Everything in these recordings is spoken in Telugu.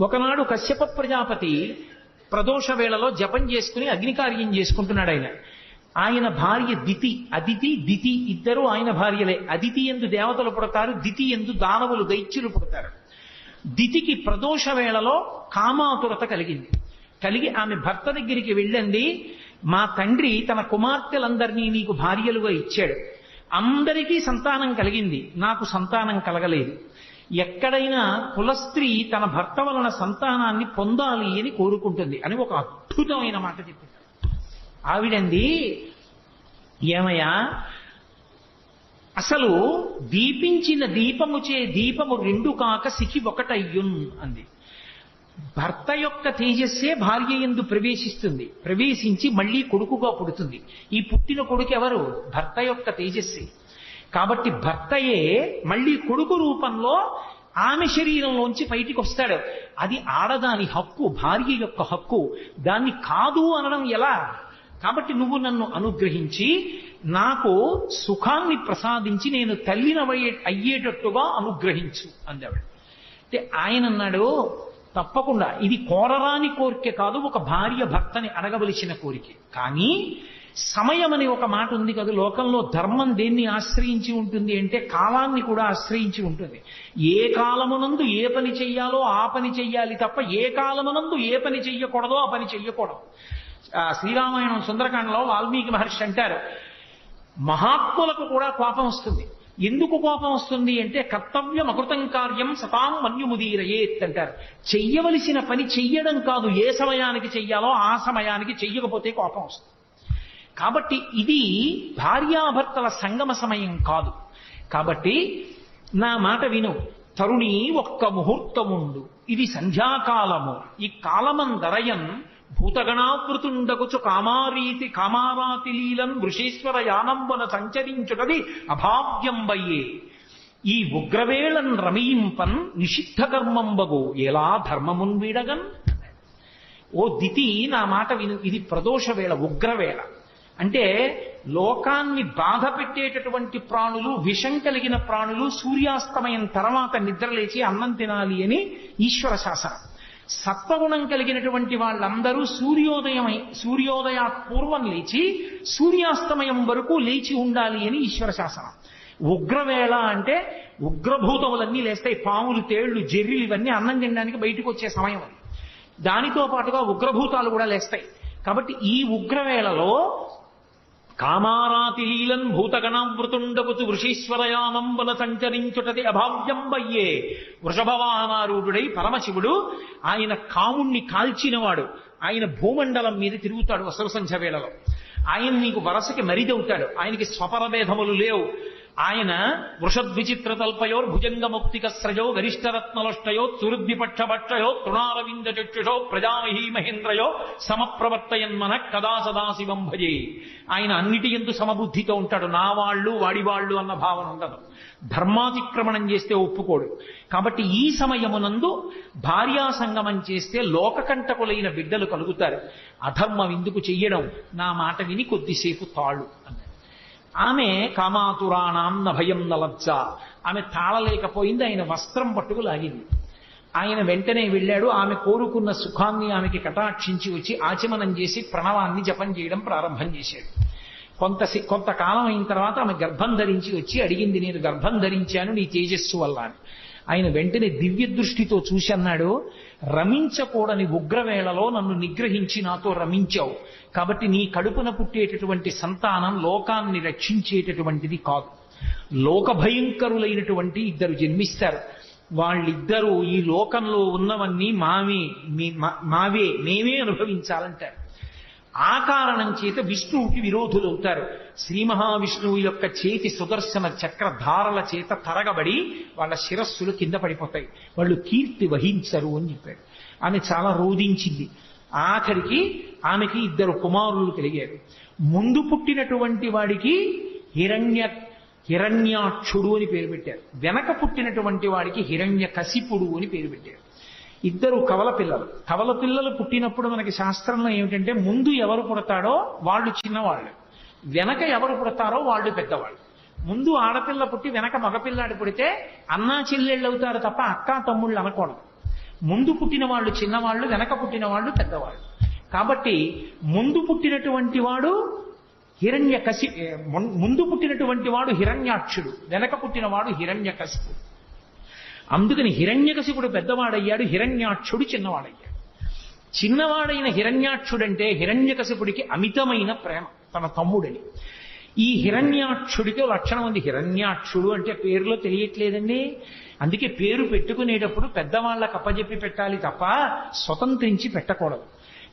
ఒకనాడు కశ్యప ప్రజాపతి ప్రదోష వేళలో జపం చేసుకుని అగ్నికార్యం చేసుకుంటున్నాడు ఆయన. ఆయన భార్య దితి అదితి దితి ఇద్దరు ఆయన భార్యలే. అదితి ఎందు దేవతలు పుడతారు దితి ఎందు దానవులు దైత్యులు పుడతారు. దితికి ప్రదోష వేళలో కామాతురత కలిగింది. కలిగి ఆమె భర్త దగ్గరికి వెళ్ళండి మా తండ్రి తన కుమార్తెలందరినీ నీకు భార్యలుగా ఇచ్చాడు. అందరికీ సంతానం కలిగింది. నాకు సంతానం కలగలేదు. ఎక్కడైనా కులస్త్రీ తన భర్త వలన సంతానాన్ని పొందాలి అని కోరుకుంటుంది అని ఒక అద్భుతమైన మాట చెప్పింది ఆవిడంది ఏమయ్యా అసలు దీపించిన దీపముచే దీపము రెండు కాక సికి ఒకటయ్యున్ అంది. భర్త యొక్క తేజస్సే భార్య ఎందు ప్రవేశిస్తుంది. ప్రవేశించి మళ్ళీ కొడుకుగా పుడుతుంది. ఈ పుట్టిన కొడుకు ఎవరు? భర్త యొక్క తేజస్సే. కాబట్టి భర్తయే మళ్ళీ కొడుకు రూపంలో ఆమె శరీరంలోంచి బయటికి వస్తాడు. అది ఆడదాని హక్కు భార్య యొక్క హక్కు. దాన్ని కాదు అనడం ఎలా? కాబట్టి నువ్వు నన్ను అనుగ్రహించి నాకు సుఖాన్ని ప్రసాదించి నేను తల్లినవయ్యే అయ్యేటట్టుగా అనుగ్రహించు అందావిడ. అంటే ఆయన అన్నాడు తప్పకుండా. ఇది కోరరాని కోరిక కాదు ఒక భార్య భర్తని అడగవలసిన కోరిక. కానీ సమయం అనే ఒక మాట ఉంది కదా లోకంలో ధర్మం దేన్ని ఆశ్రయించి ఉంటుంది అంటే కాలాన్ని కూడా ఆశ్రయించి ఉంటుంది. ఏ కాలమునందు ఏ పని చెయ్యాలో ఆ పని చెయ్యాలి తప్ప ఏ కాలమునందు ఏ పని చెయ్యకూడదో ఆ పని చెయ్యకూడదు. శ్రీరామాయణం సుందరకాండలో వాల్మీకి మహర్షి అంటారు మహాత్ములకు కూడా కోపం వస్తుంది. ఎందుకు కోపం వస్తుంది అంటే కర్తవ్యం అకృతం కార్యం సతాం మన్యుముదీరయేత్ అంటారు. చెయ్యవలసిన పని చెయ్యడం కాదు ఏ సమయానికి చెయ్యాలో ఆ సమయానికి చెయ్యకపోతే కోపం వస్తుంది. కాబట్టి ఇది భార్యాభర్తల సంగమ సమయం కాదు. కాబట్టి నా మాట విను. తరుణి ఒక్క ముహూర్తముండు. ఇది సంధ్యాకాలము. ఈ కాలమందరయన్ భూతగణావృతుండగుచు కామారీతి కామారాతి లీలం వృషేశ్వర యానంబన సంచరించుటది అభావ్యంబయ్యే. ఈ ఉగ్రవేళన్ రమయింపన్ నిషిద్ధ కర్మంబగు ఎలా ధర్మమున్ వీడగన్ ఓ దితి నా మాట విను. ఇది ప్రదోష వేళ ఉగ్రవేళ. అంటే లోకాన్ని బాధ పెట్టేటటువంటి ప్రాణులు విషం కలిగిన ప్రాణులు సూర్యాస్తమయం తర్వాత నిద్రలేచి అన్నం తినాలి అని ఈశ్వర శాసనం. సత్వగుణం కలిగినటువంటి వాళ్ళందరూ సూర్యోదయమై సూర్యోదయ పూర్వం లేచి సూర్యాస్తమయం వరకు లేచి ఉండాలి అని ఈశ్వర శాసనం. ఉగ్రవేళ అంటే ఉగ్రభూతములన్నీ లేస్తాయి పాములు తేళ్ళు జెర్రిలు ఇవన్నీ అన్నం తినడానికి బయటకు వచ్చే సమయం అది. దానితో పాటుగా ఉగ్రభూతాలు కూడా లేస్తాయి. కాబట్టి ఈ ఉగ్రవేళలో కామారాతి లీలన్ వృషీశ్వరయానం వల సంచరించుటది అభావ్యంబయ్యే. వృషభవానారూఢుడై పరమశివుడు ఆయన కాముణ్ణి కాల్చినవాడు. ఆయన భూమండలం మీద తిరుగుతాడు వసవ సంధ్య వేళలో. ఆయన నీకు వరసకి మరిదవుతాడు. ఆయనకి స్వపరభేదములు లేవు. ఆయన వృషద్విచిత్ర తల్పయోర్ భుజంగముక్తిక స్రజో గరిష్టరత్నలుష్టయో సురుద్విపక్షభక్షయో తృణారవింద చక్షుషో ప్రజామహీ మహేంద్రయో సమప్రవర్తయన్మన కదా సదాశివం భజే. ఆయన అన్నిటి ఎందు సమబుద్ధితో ఉంటాడు. నా వాళ్ళు వాడి వాళ్ళు అన్న భావన ఉండదు. ధర్మాతిక్రమణం చేస్తే ఒప్పుకోడు. కాబట్టి ఈ సమయమునందు భార్యా సంగమం చేస్తే లోకకంటకులైన బిడ్డలు కలుగుతారు. అధర్మం ఎందుకు చెయ్యడం నా మాట విని కొద్దిసేపు తాళ్ళు అన్నారు ఆమె కామాతురాణాం భయం నలబ్జ ఆమె తాళలేకపోయింది ఆయన వస్త్రం పట్టుకు లాగింది ఆయన వెంటనే వెళ్ళాడు ఆమె కోరుకున్న సుఖాన్ని ఆమెకి కటాక్షించి వచ్చి ఆచమనం చేసి ప్రణవాన్ని జపం చేయడం ప్రారంభం చేశాడు. కొంత కొంతకాలం అయిన తర్వాత ఆమె గర్భం ధరించి వచ్చి అడిగింది నేను గర్భం ధరించాను నీ తేజస్సు వల్ల అని. ఆయన వెంటనే దివ్య దృష్టితో చూసి అన్నాడు రమించకూడని ఉగ్రవేళలో నన్ను నిగ్రహించి నాతో రమించావు. కాబట్టి నీ కడుపున పుట్టేటటువంటి సంతానం లోకాన్ని రక్షించేటటువంటిది కాదు. లోక భయంకరులైనటువంటి ఇద్దరు జన్మిస్తారు. వాళ్ళిద్దరూ ఈ లోకంలో ఉన్నవన్నీ మావే మావే మేమే అనుభవించాలంటారు. ఆ కారణం చేత విష్ణువుకి విరోధులవుతారు. శ్రీ మహావిష్ణువు యొక్క చేతి సుదర్శన చక్రధారల చేత తరగబడి వాళ్ళ శిరస్సులు కింద పడిపోతాయి. వాళ్ళు కీర్తి వహించరు అని చెప్పాడు. ఆమె చాలా రోధించింది. ఆఖరికి ఆమెకి ఇద్దరు కుమారులు కలిగారు. ముందు పుట్టినటువంటి వాడికి హిరణ్య హిరణ్యాక్షుడు అని పేరు పెట్టారు. వెనక పుట్టినటువంటి వాడికి హిరణ్య కసిపుడు అని పేరు పెట్టారు. ఇద్దరు కవల పిల్లలు. కవల పిల్లలు పుట్టినప్పుడు మనకి శాస్త్రంలో ఏమిటంటే ముందు ఎవరు పుడతాడో వాళ్ళు చిన్నవాళ్ళు. వెనక ఎవరు పుడతారో వాళ్ళు పెద్దవాళ్ళు. ముందు ఆడపిల్ల పుట్టి వెనక మగపిల్లాడు పుడితే అన్నా చెల్లెళ్ళు అవుతారు తప్ప అక్క తమ్ముళ్ళు అనకూడదు. ముందు పుట్టిన వాళ్ళు చిన్నవాళ్ళు వెనక పుట్టిన వాళ్ళు పెద్దవాళ్ళు. కాబట్టి ముందు పుట్టినటువంటి వాడు హిరణ్య కసి ముందు పుట్టినటువంటి వాడు హిరణ్యాక్షుడు వెనక పుట్టినవాడు హిరణ్య కసిపుడు అందుకని హిరణ్యకశిపుడు పెద్దవాడయ్యాడు హిరణ్యాక్షుడు చిన్నవాడయ్యాడు. చిన్నవాడైన హిరణ్యాక్షుడంటే హిరణ్యకశిపుడికి అమితమైన ప్రేమ. తన తమ్ముడని. ఈ హిరణ్యాక్షుడికి లక్షణం ఉంది. హిరణ్యాక్షుడు అంటే పేరులో తెలియట్లేదండి. అందుకే పేరు పెట్టుకునేటప్పుడు పెద్దవాళ్ళకి అప్పజెప్పి పెట్టాలి తప్ప స్వతంత్రించి పెట్టకూడదు.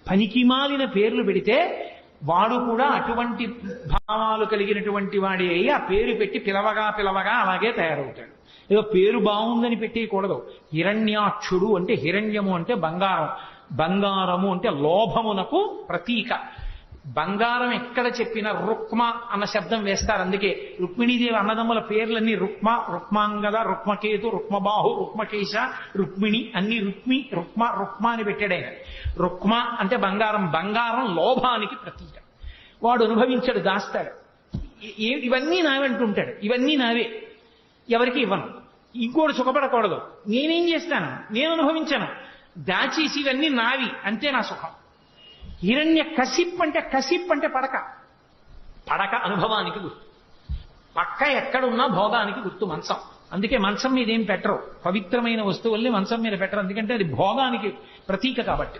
పనికిమాలిన పేర్లు పెడితే వాడు కూడా అటువంటి భావాలు కలిగినటువంటి వాడి అయి ఆ పేరు పెట్టి పిలవగా పిలవగా అలాగే తయారవుతాడు. ఏదో పేరు బాగుందని పెట్టేయకూడదు. హిరణ్యాక్షుడు అంటే హిరణ్యము అంటే బంగారం. బంగారము అంటే లోభమునకు ప్రతీక. బంగారం ఎక్కడ చెప్పినా రుక్మ అన్న శబ్దం వేస్తారు. అందుకే రుక్మిణీదేవి అన్నదమ్ముల పేర్లన్నీ రుక్మ రుక్మాంగద రుక్మకేతు రుక్మబాహు రుక్మకేశ రుక్మిణి అన్ని రుక్మి రుక్మ రుక్మ అని పెట్టాడైన రుక్మ అంటే బంగారం. బంగారం లోభానికి ప్రతీక. వాడు అనుభవించాడు దాస్తాడు. ఇవన్నీ ఇవన్నీ నావంటుంటాడు ఇవన్నీ నావే. ఎవరికి ఇవ్వను. ఇంకోటి సుఖపడకూడదు. నేనేం చేస్తాను? నేను అనుభవించాను. దాచేసి ఇవన్నీ నావి. అంతే నా సుఖం. హిరణ్య కసిప్ అంటే కసిప్ అంటే పడక. పడక అనుభవానికి గుర్తు. పక్క ఎక్కడున్నా భోగానికి గుర్తు మంచం. అందుకే మంచం మీద ఏం పెట్టరు. పవిత్రమైన వస్తువుల్ని మంచం మీద పెట్టరు. ఎందుకంటే అది భోగానికి ప్రతీక కాబట్టి.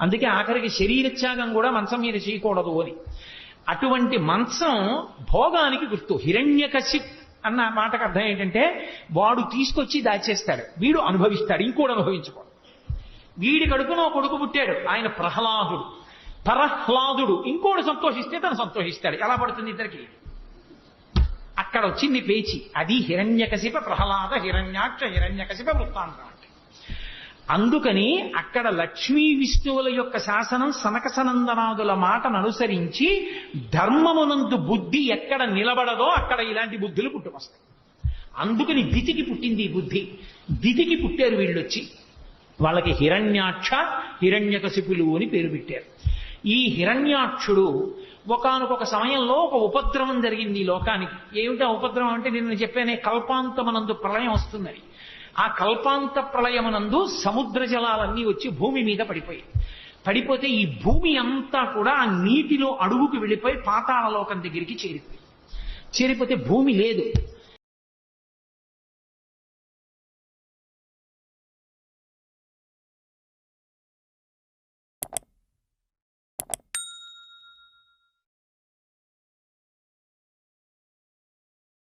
అందుకే ఆఖరికి శరీరత్యాగం కూడా మంచం మీద చేయకూడదు అని. అటువంటి మంచం భోగానికి గుర్తు. హిరణ్యకశి అన్న మాటకు అర్థం ఏంటంటే వాడు తీసుకొచ్చి దాచేస్తాడు. వీడు అనుభవిస్తాడు. ఇంకోడు అనుభవించుకోడు వీడి కడుపున కొడుకు పుట్టాడు. ఆయన ప్రహ్లాదుడు. పరహ్లాదుడు ఇంకోడు సంతోషిస్తే తను సంతోషిస్తాడు. ఎలా పడుతుంది ఇద్దరికి? అక్కడ వచ్చింది పేచి. అది హిరణ్యకశిప ప్రహ్లాద హిరణ్యాక్ష హిరణ్యకశిప వృత్తాంతం. అంటే అందుకని అక్కడ లక్ష్మీ విష్ణువుల యొక్క శాసనం సనక సనందనాదుల మాటను అనుసరించి ధర్మమునందు బుద్ధి ఎక్కడ నిలబడదో అక్కడ ఇలాంటి బుద్ధులు పుట్టుకొస్తాయి. అందుకని దితికి పుట్టింది ఈ బుద్ధి. దితికి పుట్టారు వీళ్ళొచ్చి. వాళ్ళకి హిరణ్యాక్ష హిరణ్యకశిపులు అని పేరు పెట్టారు. ఈ హిరణ్యాక్షుడు ఒకానొక సమయంలో ఒక ఉపద్రవం జరిగింది ఈ లోకానికి. ఏమిటా ఉపద్రవం అంటే నేను చెప్పానే కల్పాంతమనందు ప్రళయం వస్తుందని ఆ కల్పాంత ప్రళయమునందు సముద్ర జలాలన్నీ వచ్చి భూమి మీద పడిపోయాయి. పడిపోతే ఈ భూమి అంతా కూడా ఆ నీటిలో అడుగుకు వెళ్ళిపోయి పాతాళలోకం దగ్గరికి చేరిపోయి చేరిపోతే భూమి లేదు.